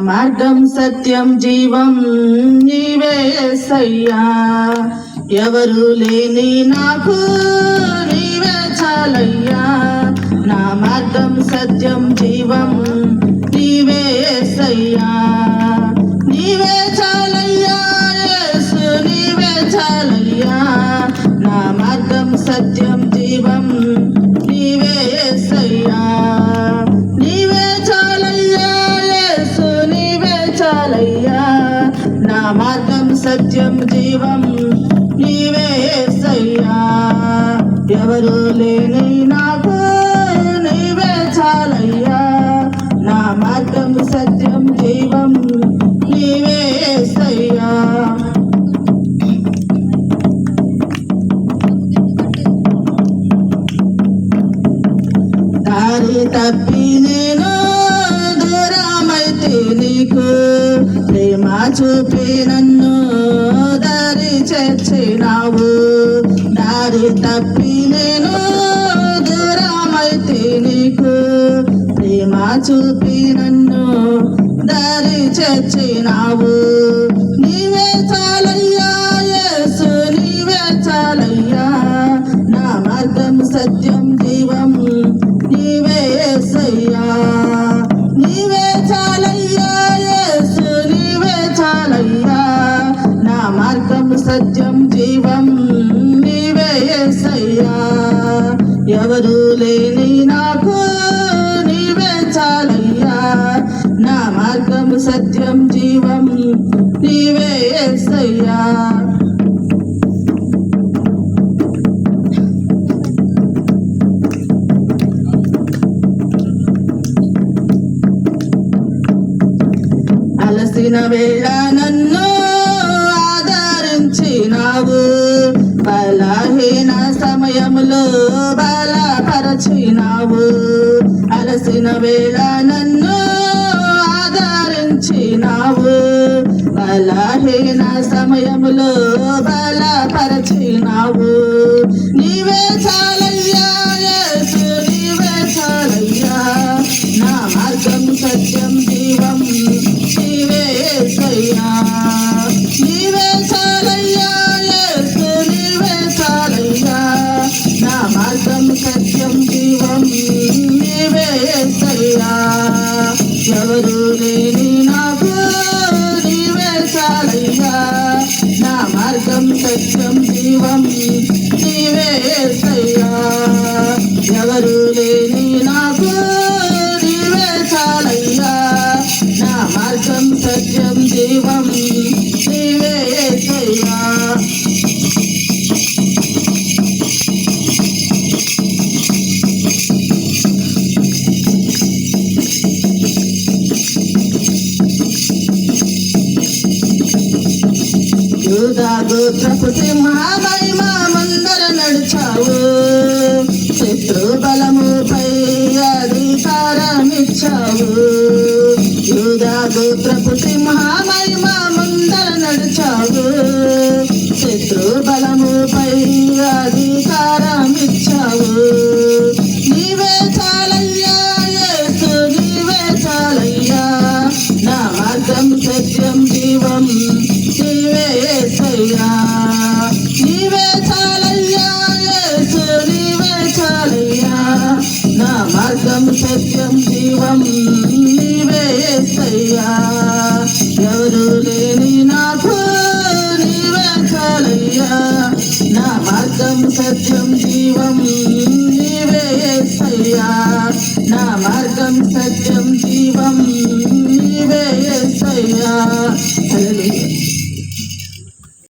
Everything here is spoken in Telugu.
మార్గం సత్యం జీవం నీవే సయ్యా. ఎవరు లేని నాకు నీవే చాలయ్యా. నా మార్గం సత్యం జీవం నీవే సయ్యా. నీవే చాలయ్యా నీవే చాలయ్యా. నా మార్గం సత్యం జీవం నీవే సయ్యా. మార్గం సత్యం జీవం నీవే సయ్యా. ఎవరు లేని నాకు నీవే చాలయ్యా. నా మార్గం సత్యం జీవం నీవే సయ్యా. దారి తప్పి నేను దూరమైతే నీకు ప్రేమ చూపి నన్ను దారి చేర్చినావు. దారి తప్పి నేను దూరమైతే నీకు. ప్రేమ చూపి నన్ను దారి చేర్చినావు. నీవే చాలయ్యా నీవే ఎవరు లేని నాకు నీవే చాలయ్యా. నా మార్గం సత్యం జీవం నీవే యేసయ్యా అలసిన వేళ నన్ను ఆదరించినావు. బలహీన సమయములో బలపరచినావు. అలసిన వేళ నన్ను ఆదరించినావు. బలహీన సమయములో బలపరచినావు. నీవే చాలా నీవే ఎవరు లేని నాకు నీవే చాలయ్యా నా మార్గం సత్యం జీవం నీవే యేసయ్యా ఎవరు లేని నాకు యూదా గోత్రపు సింహామై మా ముందర నడిచావు. శత్రు బలముపై అధికారమిచ్చావు. యూదా గోత్రపు సింహామై మా ముందర నడిచావు. శత్రు బలముపై అధికారమిచ్చావు. నీవే చాలయ్యా యేసు నీవే చాలయ్యా. నా మార్గం సత్యం జీవం. చాలయ్యా. నీవే చాలయ్యా యేసు నీవే చాలయ్యా. నా మార్గం సత్యం జీవం నీవే ఏసయ్యా ఎవరు లేని నాకు నీవే చాలయ్యా. నా మార్గం సత్యం నా మార్గం సత్యం